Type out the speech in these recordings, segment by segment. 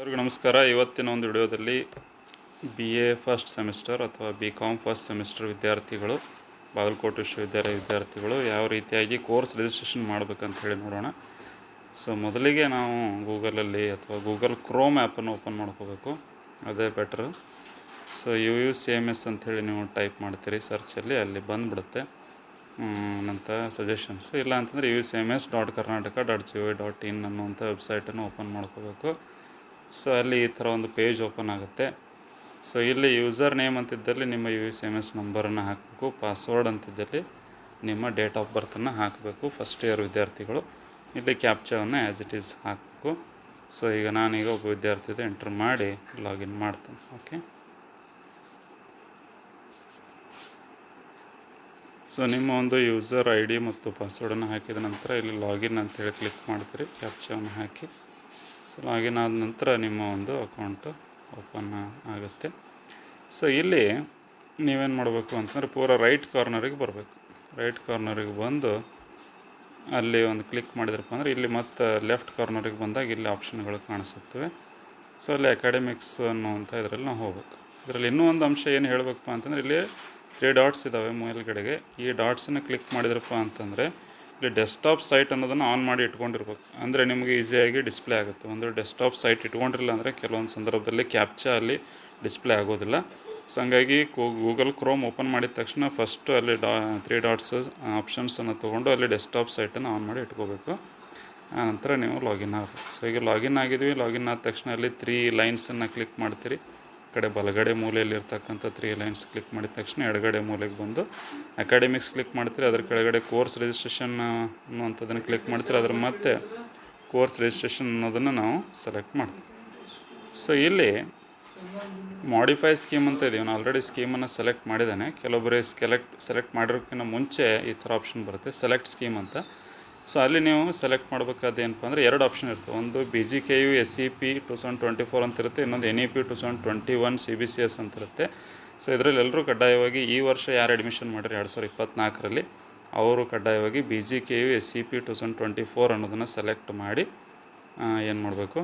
ಎಲ್ಲರಿಗೂ ನಮಸ್ಕಾರ. ಇವತ್ತಿನ ಒಂದು ವಿಡಿಯೋದಲ್ಲಿ ಬಿ ಎ ಫಸ್ಟ್ ಸೆಮಿಸ್ಟರ್ ಅಥವಾ ಬಿ ಕಾಮ್ ಫಸ್ಟ್ ಸೆಮಿಸ್ಟರ್ ವಿದ್ಯಾರ್ಥಿಗಳು, ಬಾಗಲಕೋಟೆ ವಿಶ್ವವಿದ್ಯಾಲಯ ವಿದ್ಯಾರ್ಥಿಗಳು ಯಾವ ರೀತಿಯಾಗಿ ಕೋರ್ಸ್ ರಿಜಿಸ್ಟ್ರೇಷನ್ ಮಾಡಬೇಕಂತ ಹೇಳಿ ನೋಡೋಣ. ಸೊ ಮೊದಲಿಗೆ ನಾವು ಗೂಗಲಲ್ಲಿ ಅಥವಾ ಗೂಗಲ್ ಕ್ರೋಮ್ ಆ್ಯಪನ್ನು ಓಪನ್ ಮಾಡ್ಕೋಬೇಕು. ಅದೇ better so U U C M S ಅಂಥೇಳಿ ನೀವು ಟೈಪ್ ಮಾಡ್ತೀರಿ ಸರ್ಚಲ್ಲಿ ಅಲ್ಲಿ ಬಂದುಬಿಡುತ್ತೆ. ನಂತರ ಸಜೆಷನ್ಸ್ ಇಲ್ಲ ಅಂತಂದರೆ U C M S dot Karnataka dot G O dot in ಅನ್ನುವಂಥ ವೆಬ್ಸೈಟನ್ನು ಓಪನ್ ಮಾಡ್ಕೋಬೇಕು. ಸೊ ಅಲ್ಲಿ ಈ ಥರ ಒಂದು ಪೇಜ್ ಓಪನ್ ಆಗುತ್ತೆ. ಸೊ ಇಲ್ಲಿ ಯೂಸರ್ ನೇಮ್ ಅಂತಿದ್ದಲ್ಲಿ ನಿಮ್ಮ ಯು ಎಸ್ ಎಂ ಎಸ್ ನಂಬರನ್ನು ಹಾಕಬೇಕು ಪಾಸ್ವರ್ಡ್ ಅಂತಿದ್ದಲ್ಲಿ ನಿಮ್ಮ ಡೇಟ್ ಆಫ್ ಬರ್ತನ್ನು ಹಾಕಬೇಕು ಫಸ್ಟ್ ಇಯರ್ ವಿದ್ಯಾರ್ಥಿಗಳು. ಇಲ್ಲಿ ಕ್ಯಾಪ್ಚಾವನ್ನು ಆ್ಯಸ್ ಇಟ್ ಈಸ್ ಹಾಕಬೇಕು. ಸೊ ಈಗ ನಾನೀಗ ಒಬ್ಬ ವಿದ್ಯಾರ್ಥಿದ ಎಂಟ್ರ್ ಮಾಡಿ ಲಾಗಿನ್ ಮಾಡ್ತೇನೆ ಓಕೆ ಸೊ ನಿಮ್ಮ ಒಂದು ಯೂಸರ್ ಐ ಡಿ ಮತ್ತು ಪಾಸ್ವರ್ಡನ್ನು ಹಾಕಿದ ನಂತರ ಇಲ್ಲಿ ಲಾಗಿನ್ ಅಂತೇಳಿ ಕ್ಲಿಕ್ ಮಾಡ್ತೀರಿ ಕ್ಯಾಪ್ಚಾವನ್ನು ಹಾಕಿ. ಸೊ ಲಾಗಿನ್ ಆದ ನಂತರ ನಿಮ್ಮ ಒಂದು ಅಕೌಂಟು ಓಪನ್ ಆಗುತ್ತೆ. ಸೊ ಇಲ್ಲಿ ನೀವೇನು ಮಾಡಬೇಕು ಅಂತಂದರೆ ಪೂರ ರೈಟ್ ಕಾರ್ನರಿಗೆ ಬರಬೇಕು. ರೈಟ್ ಕಾರ್ನರಿಗೆ ಬಂದು ಅಲ್ಲಿ ಒಂದು ಕ್ಲಿಕ್ ಮಾಡಿದ್ರಪ್ಪ ಅಂದರೆ ಇಲ್ಲಿ ಮತ್ತು ಲೆಫ್ಟ್ ಕಾರ್ನರಿಗೆ ಬಂದಾಗ ಇಲ್ಲಿ ಆಪ್ಷನ್ಗಳು ಕಾಣಿಸುತ್ತವೆ. ಸೊ ಅಲ್ಲಿ ಅಕಾಡೆಮಿಕ್ಸ್ ಅನ್ನುವಂಥ ಇದರಲ್ಲಿ ನಾವು ಹೋಗ್ಬೇಕು. ಇದರಲ್ಲಿ ಇನ್ನೂ ಒಂದು ಅಂಶ ಏನು ಹೇಳಬೇಕಪ್ಪ ಅಂತಂದರೆ ಇಲ್ಲಿ ತ್ರೀ ಡಾಟ್ಸ್ ಇದ್ದಾವೆ ಮೇಲ್ಗಡೆಗೆ. ಈ ಡಾಟ್ಸನ್ನು ಕ್ಲಿಕ್ ಮಾಡಿದ್ರಪ್ಪ ಅಂತಂದರೆ ಇಲ್ಲಿ ಡೆಸ್ಕ್ಟಾಪ್ ಸೈಟ್ ಅನ್ನೋದನ್ನು ಆನ್ ಮಾಡಿ ಇಟ್ಕೊಂಡಿರ್ಬೇಕು. ಅಂದರೆ ನಿಮಗೆ ಈಸಿಯಾಗಿ ಡಿಸ್ಪ್ಲೇ ಆಗುತ್ತೆ. ಒಂದು ಡೆಸ್ಕ್ಟಾಪ್ ಸೈಟ್ ಇಟ್ಕೊಂಡಿರಲಿಲ್ಲ ಅಂದರೆ ಕೆಲವೊಂದು ಸಂದರ್ಭದಲ್ಲಿ ಕ್ಯಾಪ್ಚಾ ಅಲ್ಲಿ ಡಿಸ್ಪ್ಲೇ ಆಗೋದಿಲ್ಲ. ಸೊ ಹಂಗಾಗಿ ಗೂಗಲ್ ಕ್ರೋಮ್ ಓಪನ್ ಮಾಡಿದ ತಕ್ಷಣ ಫಸ್ಟು ಅಲ್ಲಿ ಡಾ ತ್ರೀ ಡಾಟ್ಸ್ ಆಪ್ಷನ್ಸನ್ನು ತೊಗೊಂಡು ಅಲ್ಲಿ ಡೆಸ್ಕ್ಟಾಪ್ ಸೈಟನ್ನು ಆನ್ ಮಾಡಿ ಇಟ್ಕೋಬೇಕು. ಆನಂತರ ನೀವು ಲಾಗಿನ್ ಆಗಬೇಕು. ಸೊ ಈಗ ಲಾಗಿನ್ ಆಗಿದ್ವಿ. ಲಾಗಿನ್ ಆದ ತಕ್ಷಣ ಅಲ್ಲಿ ತ್ರೀ ಲೈನ್ಸನ್ನು ಕ್ಲಿಕ್ ಮಾಡ್ತೀರಿ. ಕಡೆ ಬಲಗಡೆ ಮೂಲೆಯಲ್ಲಿ ಇರ್ತಕ್ಕಂಥ ತ್ರೀ ಲೈನ್ಸ್ ಕ್ಲಿಕ್ ಮಾಡಿದ ತಕ್ಷಣ ಎಡಗಡೆ ಮೂಲೆಗೆ ಬಂದು ಅಕಾಡೆಮಿಕ್ಸ್ ಕ್ಲಿಕ್ ಮಾಡ್ತೀರಿ, ಅದ್ರ ಕೆಳಗಡೆ ಕೋರ್ಸ್ ರಿಜಿಸ್ಟ್ರೇಷನ್ ಅನ್ನುವಂಥದ್ದನ್ನು ಕ್ಲಿಕ್ ಮಾಡ್ತೀರಿ, ಅದ್ರ ಮತ್ತೆ ಕೋರ್ಸ್ ರಿಜಿಸ್ಟ್ರೇಷನ್ ಅನ್ನೋದನ್ನು ನಾವು ಸೆಲೆಕ್ಟ್ ಮಾಡ್ತೀವಿ. ಸೊ ಇಲ್ಲಿ ಮಾಡಿಫೈ ಸ್ಕೀಮ್ ಅಂತ ಇದೀವಿ ನಾನು ಆಲ್ರೆಡಿ ಸ್ಕೀಮನ್ನು ಸೆಲೆಕ್ಟ್ ಮಾಡಿದ್ದಾನೆ ಕೆಲವೊಬ್ಬರೇ ಸೆಲೆಕ್ಟ್ ಸೆಲೆಕ್ಟ್ ಮಾಡಿರೋಕ್ಕಿಂತ ಮುಂಚೆ ಈ ಥರ ಆಪ್ಷನ್ ಬರುತ್ತೆ. ಸೆಲೆಕ್ಟ್ ಸ್ಕೀಮ್ ಅಂತ ಸೊ ಅಲ್ಲಿ ನೀವು ಸೆಲೆಕ್ಟ್ ಮಾಡಬೇಕಾದ ಏನಪ್ಪ ಅಂದರೆ ಎರಡು ಆಪ್ಷನ್ ಇರ್ತವೆ. ಒಂದು B G K U S C P two thousand twenty four ಅಂತ ಇರುತ್ತೆ. ಇನ್ನೊಂದು N E P two thousand twenty one C B C S ಅಂತ ಇರುತ್ತೆ. ಸೊ ಇದರಲ್ಲಿ ಎಲ್ಲರೂ ಕಡ್ಡಾಯವಾಗಿ ಈ ವರ್ಷ ಯಾರು ಅಡ್ಮಿಷನ್ ಮಾಡಿರಿ ಎರಡು ಸಾವಿರದ ಇಪ್ಪತ್ತ್ನಾಲ್ಕರಲ್ಲಿ ಅವರು ಕಡ್ಡಾಯವಾಗಿ B G K U S C P two thousand twenty four ಅನ್ನೋದನ್ನು ಸೆಲೆಕ್ಟ್ ಮಾಡಿ ಏನು ಮಾಡಬೇಕು?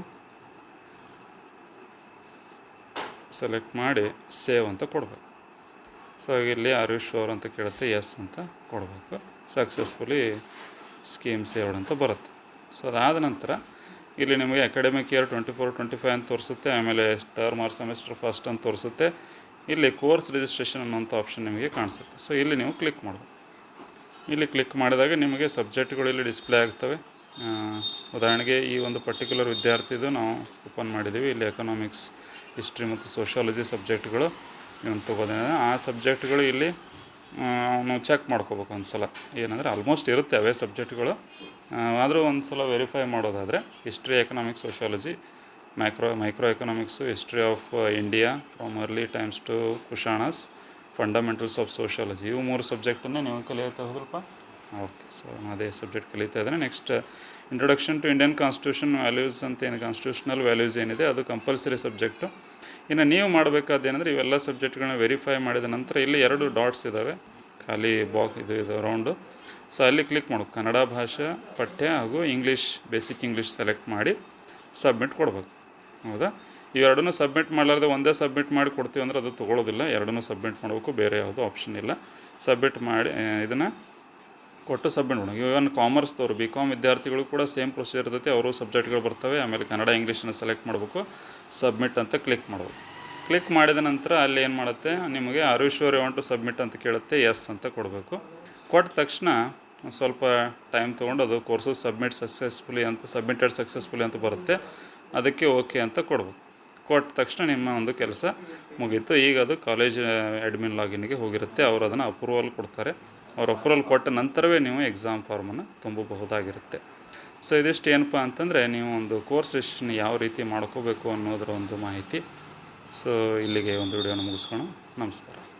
ಸೆಲೆಕ್ಟ್ ಮಾಡಿ ಸೇವ್ ಅಂತ ಕೊಡಬೇಕು. ಸೊ ಇಲ್ಲಿ ಆರ್ ಶೋರ್ ಅಂತ ಕೇಳುತ್ತೆ? ಎಸ್ ಅಂತ ಕೊಡಬೇಕು. ಸಕ್ಸಸ್ಫುಲಿ ಸ್ಕೀಮ್ ಸೇವ್ಡ್ ಅಂತ ಬರುತ್ತೆ. ಸೊ ಅದಾದ ನಂತರ ಇಲ್ಲಿ ನಿಮಗೆ academic year twenty four twenty five ಅಂತ ತೋರಿಸುತ್ತೆ, ಆಮೇಲೆ ಟರ್ಮ್ ಆರ್ ಸೆಮಿಸ್ಟರ್ ಫಸ್ಟ್ ಅಂತ ತೋರಿಸುತ್ತೆ. ಇಲ್ಲಿ ಕೋರ್ಸ್ ರಿಜಿಸ್ಟ್ರೇಷನ್ ಅನ್ನೋಂಥ ಆಪ್ಷನ್ ನಿಮಗೆ ಕಾಣಿಸುತ್ತೆ. ಸೊ ಇಲ್ಲಿ ನೀವು ಕ್ಲಿಕ್ ಮಾಡಬೇಕು ಇಲ್ಲಿ ಕ್ಲಿಕ್ ಮಾಡಿದಾಗ ನಿಮಗೆ ಸಬ್ಜೆಕ್ಟ್ಗಳು ಇಲ್ಲಿ ಡಿಸ್ಪ್ಲೇ ಆಗ್ತವೆ. ಉದಾಹರಣೆಗೆ ಈ ಒಂದು ಪರ್ಟಿಕ್ಯುಲರ್ ವಿದ್ಯಾರ್ಥಿದು ನಾವು ಓಪನ್ ಮಾಡಿದ್ದೀವಿ. ಇಲ್ಲಿ ಎಕನಾಮಿಕ್ಸ್ ಹಿಸ್ಟ್ರಿ ಮತ್ತು ಸೋಷಾಲಜಿ ಸಬ್ಜೆಕ್ಟ್ಗಳು ಇವನು ತೊಗೋದೇನೆ ಆ ಸಬ್ಜೆಕ್ಟ್ಗಳು ಇಲ್ಲಿ ನಾವು ಚೆಕ್ ಮಾಡ್ಕೋಬೇಕು ಒಂದು ಸಲ ಏನಂದರೆ ಆಲ್ಮೋಸ್ಟ್ ಇರುತ್ತೆ ಅವೇ ಸಬ್ಜೆಕ್ಟ್ಗಳು ಆದರೂ ಒಂದು ಸಲ ವೆರಿಫೈ ಮಾಡೋದಾದರೆ history economics sociology micro micro economics history of India from early times to Kushanas fundamentals of sociology ಇವು ಮೂರು ಸಬ್ಜೆಕ್ಟನ್ನು ನೀವು ಕಲಿಯುತ್ತಾ ಹೋದ್ರಪ್ಪ? ಓಕೆ ಸೊ ಅದೇ ಸಬ್ಜೆಕ್ಟ್ ಕಲಿತಾ ಇದ್ದೇನೆ. Next introduction to Indian constitution values ಅಂತ ಏನು ಕಾನ್ಸ್ಟಿಟ್ಯೂಷನಲ್ ವ್ಯಾಲ್ಯೂಸ್ ಏನಿದೆ, ಅದು ಕಂಪಲ್ಸರಿ ಸಬ್ಜೆಕ್ಟು ಇನ್ನು ನೀವು ಮಾಡಬೇಕಾದೇನೆಂದರೆ ಇವೆಲ್ಲ ಸಬ್ಜೆಕ್ಟ್ಗಳನ್ನ ವೆರಿಫೈ ಮಾಡಿದ ನಂತರ ಇಲ್ಲಿ ಎರಡು ಡಾಟ್ಸ್ ಇದ್ದಾವೆ ಖಾಲಿ ಬಾಕ್ ಇದು ಇದು ರೌಂಡು ಸೊ ಅಲ್ಲಿ ಕ್ಲಿಕ್ ಮಾಡು. ಕನ್ನಡ ಭಾಷೆ ಪಠ್ಯ ಹಾಗೂ ಇಂಗ್ಲೀಷ್ ಬೇಸಿಕ್ ಇಂಗ್ಲೀಷ್ ಸೆಲೆಕ್ಟ್ ಮಾಡಿ ಸಬ್ಮಿಟ್ ಕೊಡ್ಬೇಕು. ಹೌದಾ? ಇವೆರಡೂ ಸಬ್ಮಿಟ್ ಮಾಡಲಾರ್ದೆ ಒಂದೇ ಸಬ್ಮಿಟ್ ಮಾಡಿ ಕೊಡ್ತೀವಿ ಅಂದರೆ ಅದು ತೊಗೊಳ್ಳೋದಿಲ್ಲ ಎರಡನ್ನೂ ಸಬ್ಮಿಟ್ ಮಾಡಬೇಕು. ಬೇರೆ ಯಾವುದೂ ಆಪ್ಷನ್ ಇಲ್ಲ. ಸಬ್ಮಿಟ್ ಮಾಡಿ ಇದನ್ನು ಕೊಟ್ಟು ಸಬ್ಮಿಟ್ ಮಾಡೋಣ ಇವನ್ ಕಾಮರ್ಸ್ದವರು ಬಿ ಕಾಮ್ ವಿದ್ಯಾರ್ಥಿಗಳು ಕೂಡ ಸೇಮ್ ಪ್ರೊಸೀಜರ್ ಇರ್ತೈತಿ, ಅವರು ಸಬ್ಜೆಕ್ಟ್ಗಳು ಬರ್ತವೆ, ಆಮೇಲೆ ಕನ್ನಡ ಇಂಗ್ಲೀಷನ್ನು ಸೆಲೆಕ್ಟ್ ಮಾಡಬೇಕು ಸಬ್ಮಿಟ್ ಅಂತ ಕ್ಲಿಕ್ ಮಾಡಬೇಕು. ಕ್ಲಿಕ್ ಮಾಡಿದ ನಂತರ ಅಲ್ಲಿ ಏನು ಮಾಡುತ್ತೆ, ನಿಮಗೆ are you want to submit ಅಂತ ಕೇಳುತ್ತೆ ಎಸ್ ಅಂತ ಕೊಡಬೇಕು. ಕೊಟ್ಟ ತಕ್ಷಣ ಸ್ವಲ್ಪ ಟೈಮ್ ತೊಗೊಂಡು ಅದು ಕೋರ್ಸಸ್ ಸಬ್ಮಿಟ್ ಸಕ್ಸಸ್ಫುಲಿ ಅಂತ ಸಬ್ಮಿಟೆಡ್ ಸಕ್ಸಸ್ಫುಲಿ ಅಂತ ಬರುತ್ತೆ, ಅದಕ್ಕೆ ಓಕೆ ಅಂತ ಕೊಡ್ಬೇಕು. ಕೊಟ್ಟ ತಕ್ಷಣ ನಿಮ್ಮ ಒಂದು ಕೆಲಸ ಮುಗೀತು. ಈಗ ಅದು ಕಾಲೇಜ್ ಅಡ್ಮಿನ್ ಲಾಗಿನ್ಗೆ ಹೋಗಿರುತ್ತೆ. ಅವರು ಅದನ್ನು ಅಪ್ರೂವಲ್ ಕೊಡ್ತಾರೆ. ಅವ್ರು ಅಪ್ರೂವಲ್ ಕೊಟ್ಟ ನಂತರವೇ ನೀವು ಎಕ್ಸಾಮ್ ಫಾರ್ಮನ್ನು ತುಂಬಬಹುದಾಗಿರುತ್ತೆ. ಸೊ ಇದಿಷ್ಟು ಏನಪ್ಪ ಅಂತಂದರೆ, ನೀವು ಒಂದು ಕೋರ್ಸ್ ರಿಜಿಸ್ಟ್ರೇಷನ್ ಯಾವ ರೀತಿ ಮಾಡ್ಕೋಬೇಕು ಅನ್ನೋದರ ಒಂದು ಮಾಹಿತಿ. ಸೊ ಇಲ್ಲಿಗೆ ಒಂದು ವಿಡಿಯೋನ ಮುಗಿಸ್ಕೋಣ ನಮಸ್ಕಾರ.